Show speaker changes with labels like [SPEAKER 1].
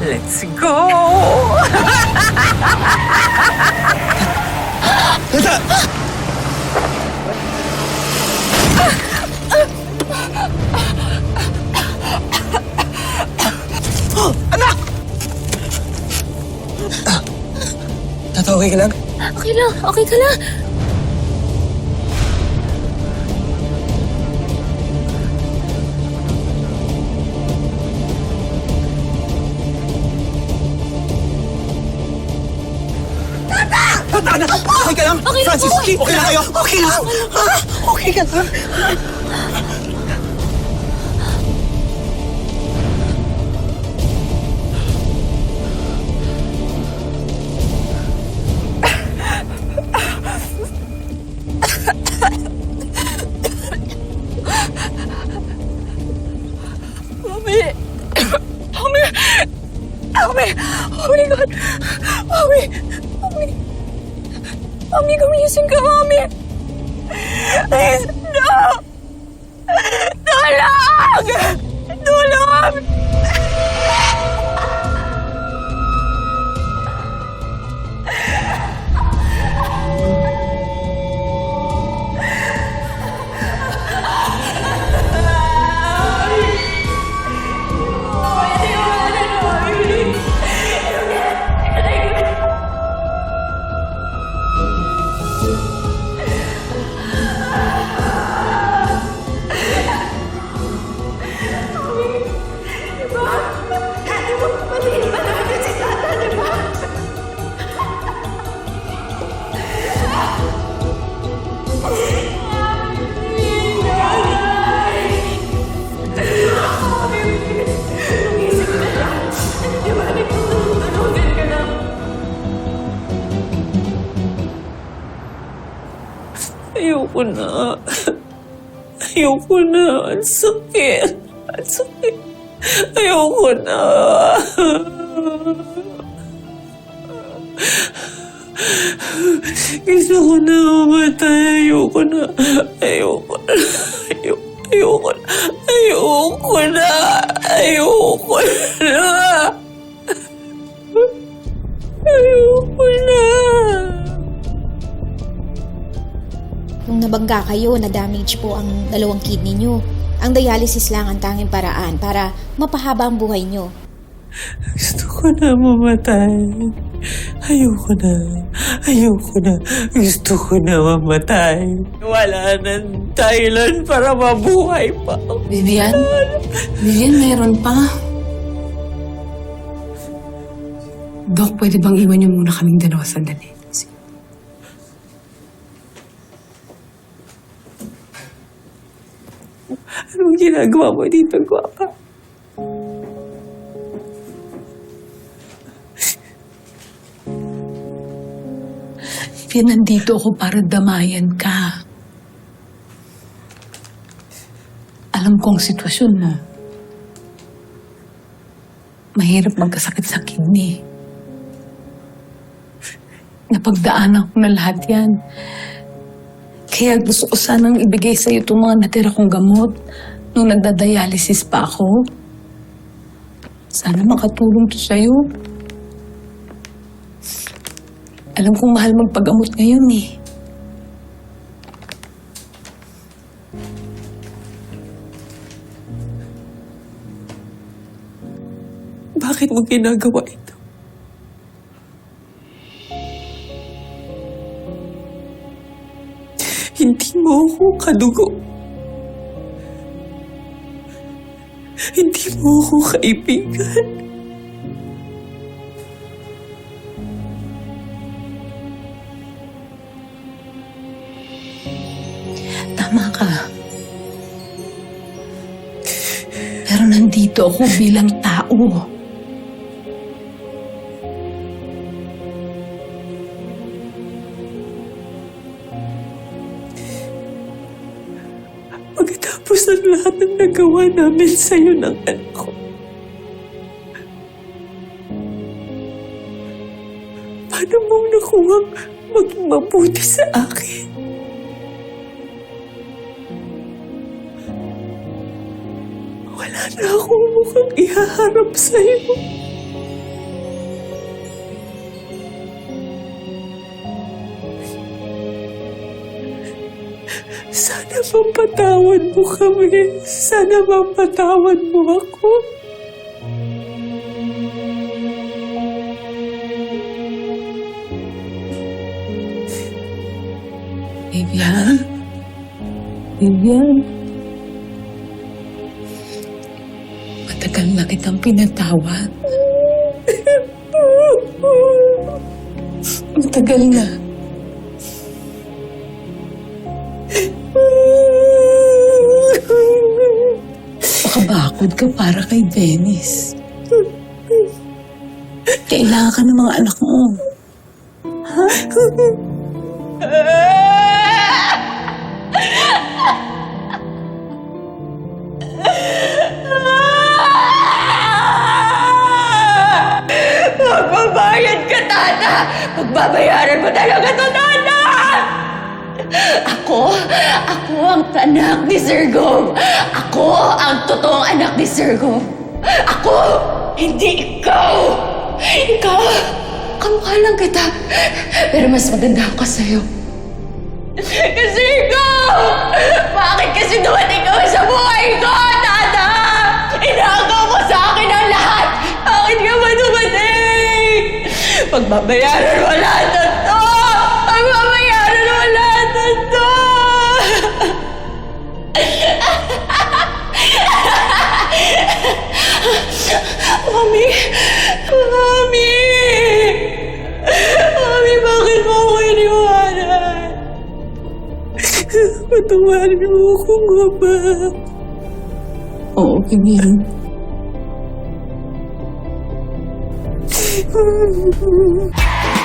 [SPEAKER 1] Let's go!
[SPEAKER 2] Tata, okay ka lang?
[SPEAKER 3] Okay lang, okay ka lang.
[SPEAKER 2] Tata, anak! Okay ka lang?
[SPEAKER 3] Okay lang
[SPEAKER 2] Francis,
[SPEAKER 3] po.
[SPEAKER 2] okay, okay lang kayo? Okay lang? Ha? Okay ka lang?
[SPEAKER 3] Mami! Mami! Mami! Oh my God! Mami! Mami, gumising ka, Mami! Please, no! Tulong! Tulong!
[SPEAKER 1] Ayoko na. Ayoko na. Ang sakit. Ang sakit. Ayoko na. Gusto ko na mamatay. Ayoko na. Ayoko na. Ayoko, ayoko na. Ayoko na. Ayoko na. Ayoko na.
[SPEAKER 4] Kung nabangga kayo, na-damage po ang dalawang kidney nyo. Ang dialysis lang ang tanging paraan para mapahaba ang buhay nyo.
[SPEAKER 1] Gusto ko na mamatay. Ayoko na. Ayoko na. Gusto ko na mamatay. Wala nang Thailand para mabuhay pa.
[SPEAKER 5] Vivian? Vivian, mayroon pa. Dok, pwede bang iwan niyo muna kaming dalawa sandali?
[SPEAKER 1] Anong ginagawa mo dito, Gwapa?
[SPEAKER 5] Vivian, nandito ako para damayan ka. Alam kong sitwasyon mo. Mahirap magkasakit sa kidney. Napagdaanan ko na lahat yan. Kaya gusto ko sanang ibigay sa iyo itong mga natira kong gamot nung nagdadialysis pa ako. Sana makatulong to sa'yo. Alam kong mahal magpagamot ngayon eh.
[SPEAKER 1] Bakit mo ginagawa ito? Hindi mo ako kadugo. Hindi mo ako kaibigan.
[SPEAKER 5] Tama ka. Pero nandito ako bilang tao.
[SPEAKER 1] Ng nagawa namin sa'yo ng anak ko. Paano mo nakuha maging mabuti sa akin? Wala na akong mukhang ihaharap sa'yo.
[SPEAKER 6] Sana mapatawad mo kami. Sana mapatawad mo ako.
[SPEAKER 5] Vivian? Vivian? Matagal na kitang pinatawad. Matagal na. Makabakod ka para kay Dennis. Kailangan ka ng mga anak mo.
[SPEAKER 1] Magbabayad ka, Tana! Pagbabayaran mo talaga to, Tana! Ako, ako ang anak ni Sir Gov. Ako ang totoong anak ni Sir Gov. Ako, hindi ikaw! Ikaw, kamukha lang kita. Pero mas maganda ako sa'yo. Kasi ikaw! Bakit kasi dumating ka sa buhay ko, Tata? Inagaw mo sa akin ang lahat! Bakit ka ba dumating? Pagbabayaran mo lahat
[SPEAKER 5] Oo, Vivian.